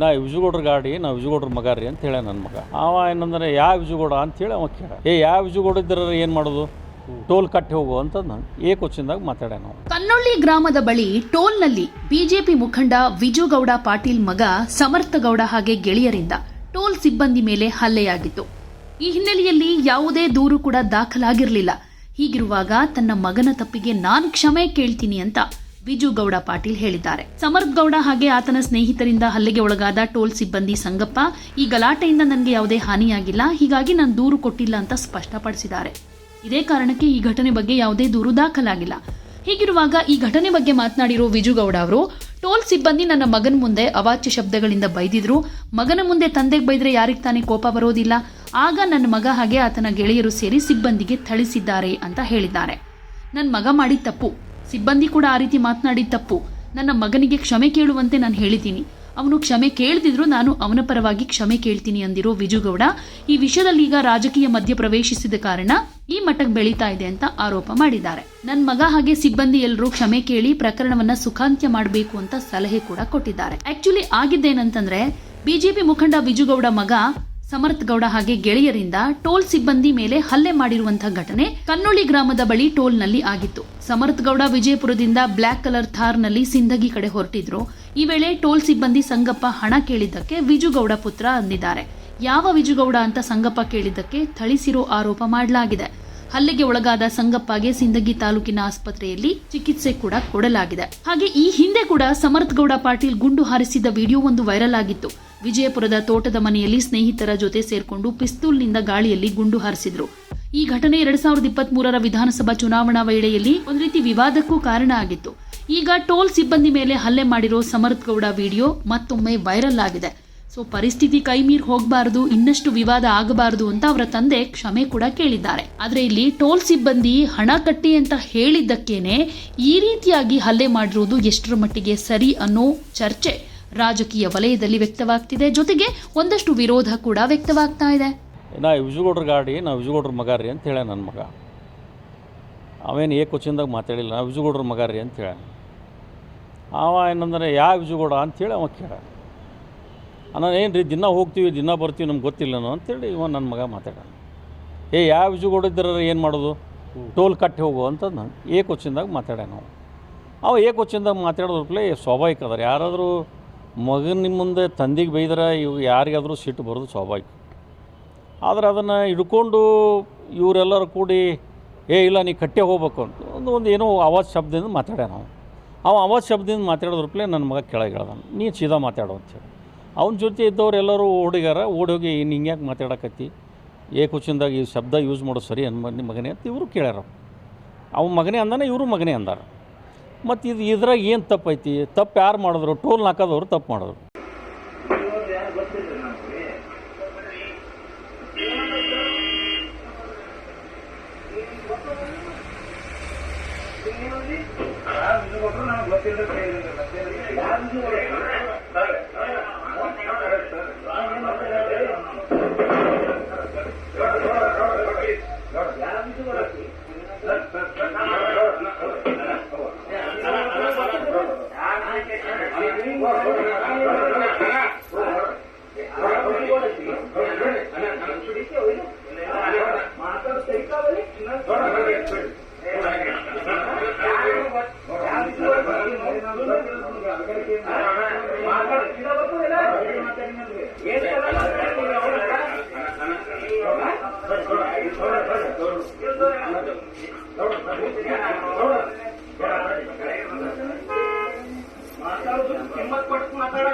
ನಾ ವಿಜುಗೌಡ್ರ ಗಾಡಿ, ನಾ ವಿಜುಗೌಡ್ರ ಮಗ ರೀ ಅಂತ ಹೇಳ ನನ್ನ ಮಗ. ಅವ ಏನಂದ್ರೆ ಯಾವ ವಿಜುಗೌಡ? ಅಂತೇಳಿ ಅವ ಕೇಳ. ಏ ಯಾವ ವಿಜುಗೌಡ ಇದ್ರ ಏನು ಮಾಡೋದು? ಟೋಲ್ ಕಟ್ಟಿ ಹೋಗು ಅಂತ ಏಕವಚನದಾಗ ಮಾತಾಡ್ಯ ಕನ್ನೊಳ್ಳಿ ಗ್ರಾಮದ ಬಳಿ ಟೋಲ್ನಲ್ಲಿ ಬಿಜೆಪಿ ಮುಖಂಡ ವಿಜುಗೌಡ ಪಾಟೀಲ್ ಮಗ ಸಮರ್ಥಗೌಡ ಹಾಗೆ ಗೆಳೆಯರಿಂದ ಟೋಲ್ ಸಿಬ್ಬಂದಿ ಮೇಲೆ ಹಲ್ಲೆಯಾಗಿತ್ತು. ಈ ಹಿನ್ನೆಲೆಯಲ್ಲಿ ಯಾವುದೇ ದೂರು ಕೂಡ ದಾಖಲಾಗಿರಲಿಲ್ಲ. ಹೀಗಿರುವಾಗ ತನ್ನ ಮಗನ ತಪ್ಪಿಗೆ ನಾನು ಕ್ಷಮೆ ಕೇಳ್ತೀನಿ ಅಂತ ವಿಜುಗೌಡ ಪಾಟೀಲ್ ಹೇಳಿದ್ದಾರೆ. ಸಮರ್ಥ್ ಗೌಡ ಹಾಗೆ ಆತನ ಸ್ನೇಹಿತರಿಂದ ಹಲ್ಲೆಗೆ ಒಳಗಾದ ಟೋಲ್ ಸಿಬ್ಬಂದಿ ಸಂಗಪ್ಪ ಈ ಗಲಾಟೆಯಿಂದ ನನಗೆ ಯಾವುದೇ ಹಾನಿಯಾಗಿಲ್ಲ. ಹೀಗಾಗಿ ನಾನು ದೂರು ಕೊಟ್ಟಿಲ್ಲ ಅಂತ ಸ್ಪಷ್ಟಪಡಿಸಿದ್ದಾರೆ. ಇದೇ ಕಾರಣಕ್ಕೆ ಈ ಘಟನೆ ಬಗ್ಗೆ ಯಾವುದೇ ದೂರು ದಾಖಲಾಗಿಲ್ಲ. ಹೀಗಿರುವಾಗ ಈ ಘಟನೆ ಬಗ್ಗೆ ಮಾತನಾಡಿರೋ ವಿಜುಗೌಡ ಅವರು, ಟೋಲ್ ಸಿಬ್ಬಂದಿ ನನ್ನ ಮಗನ ಮುಂದೆ ಅವಾಚ್ಯ ಶಬ್ದಗಳಿಂದ ಬೈದಿದ್ರು. ಮಗನ ಮುಂದೆ ತಂದೆಗೆ ಬೈದರೆ ಯಾರಿಗೆ ತಾನೇ ಕೋಪ ಬರೋದಿಲ್ಲ. ಆಗ ನನ್ನ ಮಗ ಹಾಗೆ ಆತನ ಗೆಳೆಯರು ಸೇರಿ ಸಿಬ್ಬಂದಿಗೆ ಥಳಿಸಿದ್ದಾರೆ ಅಂತ ಹೇಳಿದ್ದಾರೆ. ನನ್ನ ಮಗ ಮಾಡಿದ ತಪ್ಪು. ಸಿಬ್ಬಂದಿ ಕೂಡ ಆ ರೀತಿ ಮಾತನಾಡಿದ ತಪ್ಪು. ನನ್ನ ಮಗನಿಗೆ ಕ್ಷಮೆ ಕೇಳುವಂತೆ ನಾನು ಹೇಳಿದ್ದೀನಿ. ಅವನು ಕ್ಷಮೆ ಕೇಳ್ದಿದ್ರು ನಾನು ಅವನ ಪರವಾಗಿ ಕ್ಷಮೆ ಕೇಳ್ತೀನಿ ಅಂದಿರೋ ವಿಜುಗೌಡ ಈ ವಿಷಯದಲ್ಲಿ ಈಗ ರಾಜಕೀಯ ಮಧ್ಯ ಪ್ರವೇಶಿಸಿದ ಕಾರಣ ಈ ಮಟ್ಟಕ್ಕೆ ಬೆಳೀತಾ ಇದೆ ಅಂತ ಆರೋಪ ಮಾಡಿದ್ದಾರೆ. ನನ್ನ ಮಗ ಹಾಗೆ ಸಿಬ್ಬಂದಿ ಎಲ್ಲರೂ ಕ್ಷಮೆ ಕೇಳಿ ಪ್ರಕರಣವನ್ನ ಸುಖಾಂತ್ಯ ಮಾಡಬೇಕು ಅಂತ ಸಲಹೆ ಕೂಡ ಕೊಟ್ಟಿದ್ದಾರೆ. ಆಕ್ಚುಲಿ ಆಗಿದ್ದೇನಂತಂದ್ರೆ, ಬಿಜೆಪಿ ಮುಖಂಡ ವಿಜುಗೌಡ ಮಗ ಸಮರ್ಥ್ ಗೌಡ ಹಾಗೆ ಗೆಳೆಯರಿಂದ ಟೋಲ್ ಸಿಬ್ಬಂದಿ ಮೇಲೆ ಹಲ್ಲೆ ಮಾಡಿರುವಂತಹ ಘಟನೆ ಕನ್ನೊಳ್ಳಿ ಗ್ರಾಮದ ಬಳಿ ಟೋಲ್ನಲ್ಲಿ ಆಗಿತ್ತು. ಸಮರ್ಥ್ ಗೌಡ ವಿಜಯಪುರದಿಂದ ಬ್ಲಾಕ್ ಕಲರ್ ಥಾರ್ನಲ್ಲಿ ಸಿಂಧಗಿ ಕಡೆ ಹೊರಟಿದ್ರು. ಈ ವೇಳೆ ಟೋಲ್ ಸಿಬ್ಬಂದಿ ಸಂಗಪ್ಪ ಹಣ ಕೇಳಿದ್ದಕ್ಕೆ ವಿಜುಗೌಡ ಪುತ್ರ ಅಂದಿದ್ದಾರೆ. ಯಾವ ವಿಜುಗೌಡ ಅಂತ ಸಂಗಪ್ಪ ಕೇಳಿದ್ದಕ್ಕೆ ಥಳಿಸಿರೋ ಆರೋಪ ಮಾಡಲಾಗಿದೆ. ಹಲ್ಲೆಗೆ ಒಳಗಾದ ಸಂಗಪ್ಪಗೆ ಸಿಂದಗಿ ತಾಲೂಕಿನ ಆಸ್ಪತ್ರೆಯಲ್ಲಿ ಚಿಕಿತ್ಸೆ ಕೂಡ ಕೊಡಲಾಗಿದೆ. ಹಾಗೆ ಈ ಹಿಂದೆ ಕೂಡ ಸಮರ್ಥ್ ಗೌಡ ಪಾಟೀಲ್ ಗುಂಡು ಹಾರಿಸಿದ ವಿಡಿಯೋ ಒಂದು ವೈರಲ್ ಆಗಿತ್ತು. ವಿಜಯಪುರದ ತೋಟದ ಮನೆಯಲ್ಲಿ ಸ್ನೇಹಿತರ ಜೊತೆ ಸೇರ್ಕೊಂಡು ಪಿಸ್ತೂಲ್ನಿಂದ ಗಾಳಿಯಲ್ಲಿ ಗುಂಡು ಹಾರಿಸಿದ್ರು. ಈ ಘಟನೆ ಎರಡ್ ಸಾವಿರದ ಇಪ್ಪತ್ತ್ ವಿಧಾನಸಭಾ ಚುನಾವಣಾ ವೇಳೆಯಲ್ಲಿ ಒಂದು ರೀತಿ ವಿವಾದಕ್ಕೂ ಕಾರಣ ಆಗಿತ್ತು. ಈಗ ಟೋಲ್ ಸಿಬ್ಬಂದಿ ಮೇಲೆ ಹಲ್ಲೆ ಮಾಡಿರೋ ಸಮರ್ಥ್ ಗೌಡ ವಿಡಿಯೋ ಮತ್ತೊಮ್ಮೆ ವೈರಲ್ ಆಗಿದೆ. ಸೊ ಪರಿಸ್ಥಿತಿ ಕೈ ಮೀರ್ ಹೋಗಬಾರದು, ಇನ್ನಷ್ಟು ವಿವಾದ ಆಗಬಾರದು ಅಂತ ಅವರ ತಂದೆ ಕ್ಷಮೆ ಕೂಡ ಕೇಳಿದ್ದಾರೆ. ಆದರೆ ಇಲ್ಲಿ ಟೋಲ್ ಸಿಬ್ಬಂದಿ ಹಣ ಕಟ್ಟಿ ಅಂತ ಹೇಳಿದ್ದಕ್ಕೇನೆ ಈ ರೀತಿಯಾಗಿ ಹಲ್ಲೆ ಮಾಡಿರುವುದು ಎಷ್ಟರ ಮಟ್ಟಿಗೆ ಸರಿ ಅನ್ನೋ ಚರ್ಚೆ ರಾಜಕೀಯ ವಲಯದಲ್ಲಿ ವ್ಯಕ್ತವಾಗ್ತಿದೆ. ಜೊತೆಗೆ ಒಂದಷ್ಟು ವಿರೋಧ ಕೂಡ ವ್ಯಕ್ತವಾಗ್ತಾ ಇದೆ. ನಾ ವಿಜುಗೌಡ್ರ ಗಾಡಿ, ನಾ ವಿಜುಗೌಡ್ರ ಮಗ ಅಂತ ಹೇಳ ನನ್ನ ಮಗ. ಅವೇನು ಏಕವಚನದಾಗ ಮಾತಾಡಿಲ್ಲ, ನಾ ವಿಜುಗೌಡ್ರ ಮಗ ಅಂತ ಹೇಳ ಅವ ಏನಂದ್ರೆ ಯಾವ ವಿಜುಗೌಡ ಅಂತೇಳಿ ಅವ ಕೇಳ. ನಾನು ಏನು ರೀ ದಿನ ಹೋಗ್ತೀವಿ ದಿನ ಬರ್ತೀವಿ ನಮ್ಗೆ ಗೊತ್ತಿಲ್ಲನೋ ಅಂತೇಳಿ ಇವ ನನ್ನ ಮಗ ಮಾತಾಡ. ಏ ಯಾವ ವಿಜುಗೌಡ ಇದ್ದಾರ ಏನು ಮಾಡೋದು? ಟೋಲ್ ಕಟ್ಟಿ ಹೋಗು ಅಂತ ನಾನು ಏಕವಚನದಾಗ ಮಾತಾಡ ನಾವು ಅವ ಏಕವಚನದಾಗ ಮಾತಾಡೋದ್ರಪ್ಲೆ ಸ್ವಾಭಾವಿಕ ಅದಾರೆ. ಯಾರಾದರೂ ಮಗನ ನಿಮ್ಮ ಮುಂದೆ ತಂದೆಗೆ ಬೈದ್ರೆ ಇವು ಯಾರಿಗಾದರೂ ಸಿಟ್ಟು ಬರೋದು ಸ್ವಾಭಾವಿಕ. ಆದ್ರೆ ಅದನ್ನು ಹಿಡ್ಕೊಂಡು ಇವರೆಲ್ಲರೂ ಕೂಡಿ ಏ ಇಲ್ಲ ನೀ ಕಟ್ಟೆ ಹೋಗ್ಬೇಕು ಅಂತ ಒಂದು ಒಂದು ಏನೋ ಆವಾಜ್ ಶಬ್ದದಿಂದ ಮಾತಾಡ್ಯ ನಾವು ಅವ ಆವಾಜ್ ಶಬ್ದದಿಂದ ಮಾತಾಡೋದ್ರಪ್ಲೆ ನನ್ನ ಮಗ ಕೆಳಗೆ ಹೇಳ್ದಾನ, ನೀ ಸೀದಾ ಮಾತಾಡು ಅಂತೇಳಿ ಅವನ ಜೊತೆ ಇದ್ದವ್ರು ಎಲ್ಲರೂ ಓಡಿಗಾರ ಓಡಿ ಹೋಗಿ, ಇನ್ನು ಹಿಂಗ್ಯಾಕೆ ಮಾತಾಡಕತ್ತಿ? ಕುಚಿಂದಾಗ ಈ ಶಬ್ದ ಯೂಸ್ ಮಾಡೋದು ಸರಿ ಅನ್ಮ ನಿಮ್ಮ ಮಗನೇ? ಅಂತ ಇವರು ಕೇಳ್ಯಾರ. ಅವ ಮಗನೇ ಅಂದಾನೆ, ಇವರು ಮಗನೇ ಅಂದಾರ. ಮತ್ತು ಇದು ಇದ್ರಾಗ ಏನು ತಪ್ಪೈತಿ ತಪ್ಪು ಯಾರು ಮಾಡಿದ್ರು? ಟೋಲ್ ಹಾಕೋದವ್ರು ತಪ್ಪು ಮಾಡಿದ್ರು. காந்தி ಮಾತಾಡೋದು ಕಿಮ್ಮತ್ ಕೊಟ್ಟು ಮಾತಾಡ.